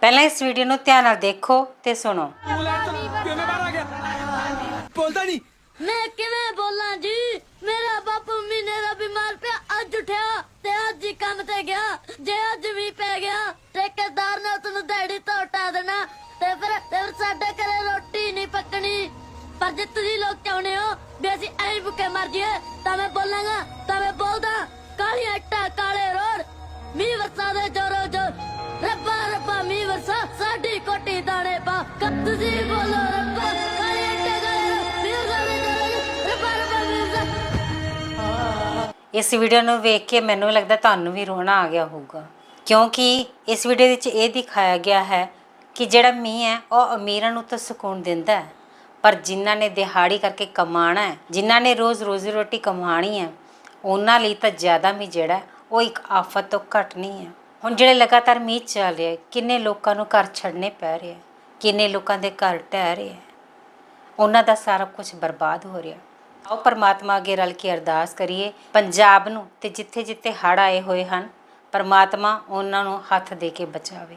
ਪਹਿਲਾਂ ਇਸ ਵੀਡੀਓ ਨੂੰ ਧਿਆਨ ਨਾਲ ਦੇਖੋ ਤੇ ਸੁਣੋ। ਬੋਲਦਾ ਨਹੀਂ। ਮੈਂ ਕਿਵੇਂ ਬੋਲਾਂ ਜੀ? ਮੇਰਾ ਬਾਪੂ ਮਹੀਨੇ ਦਾ ਬਿਮਾਰ ਪਿਆ ਅੱਜ ਉਠਿਆ ਤੇ ਅੱਜ ਹੀ ਕੰਮ ਤੇ ਗਿਆ। ਜੇ ਅੱਜ ਵੀ ਪੈ ਗਿਆ ਠੇਕੇਦਾਰ ਨੇ ਉਸਨੂੰ ਦਿਹਾੜੀ ਤੋਂ ਹਟਾ ਦੇਣਾ। ਤੇ ਫਿਰ ਤੇ ਫਿਰ ਸਾਡੇ ਘਰੇ ਰੋਟੀ ਨਹੀਂ ਪੱਕਣੀ। ਪਰ ਜੇ ਤੁਸੀਂ ਲੋਕ ਚਾਹੁੰਦੇ ਹੋ ਵੀ ਅਸੀਂ ਐਂ ਭੁੱਖੇ ਮਰ ਜਾਈਏ ਤਾਂ ਮੈਂ ਰੱਬਾ ਰੱਬਾ ਮੀਂਹ ਵਰਸਾ ਇਸ ਵੀਡੀਓ ਨੂੰ ਵੇਖ ਕੇ ਮੈਨੂੰ ਲੱਗਦਾ ਤੁਹਾਨੂੰ ਵੀ ਰੋਣਾ ਆ ਗਿਆ ਹੋਊਗਾ। ਕਿਉਂਕਿ ਇਸ ਵੀਡੀਓ ਵਿੱਚ ਇਹ ਦਿਖਾਇਆ ਗਿਆ ਹੈ ਕਿ ਜਿਹੜਾ ਮੀਂਹ ਹੈ, ਉਹ ਅਮੀਰਾਂ ਨੂੰ ਤਾਂ ਸਕੂਨ ਦਿੰਦਾ ਹੈ। ਪਰ ਜਿਨ੍ਹਾਂ ਨੇ ਦਿਹਾੜੀ ਕਰਕੇ ਕਮਾਣਾ ਹੈ, ਜਿਨ੍ਹਾਂ ਨੇ ਰੋਜ਼ ਰੋਜ਼ੀ ਰੋਟੀ ਕਮਾਣੀ ਹੈ, ਉਹਨਾਂ ਲਈ ਤਾਂ ਜ਼ਿਆਦਾ ਮੀਂਹ ਜਿਹੜਾ ਉਹ ਇੱਕ ਆਫਤ ਤੋਂ ਘੱਟ ਨਹੀਂ ਹੈ। ਹੁਣ ਜਿਹੜੇ ਲਗਾਤਾਰ ਮੀਂਹ ਚੱਲ ਰਿਹਾ ਹੈ, ਕਿੰਨੇ ਲੋਕਾਂ ਨੂੰ ਘਰ ਛੱਡਣੇ ਪੈ ਰਹੇ ਹੈ ਕਿੰਨੇ ਲੋਕਾਂ ਦੇ ਘਰ ਢਹਿ ਰਹੇ ਹੈ। ਉਹਨਾਂ ਦਾ ਸਾਰਾ ਕੁਝ ਬਰਬਾਦ ਹੋ ਰਿਹਾ। ਆਓ ਪਰਮਾਤਮਾ ਅੱਗੇ ਰਲ ਕੇ ਅਰਦਾਸ ਕਰੀਏ। ਪੰਜਾਬ ਨੂੰ ਤੇ ਜਿੱਥੇ ਜਿੱਥੇ ਹੜ੍ਹ ਆਏ ਹੋਏ ਹਨ ਪਰਮਾਤਮਾ ਉਹਨਾਂ ਨੂੰ ਹੱਥ ਦੇ ਕੇ ਬਚਾਵੇ।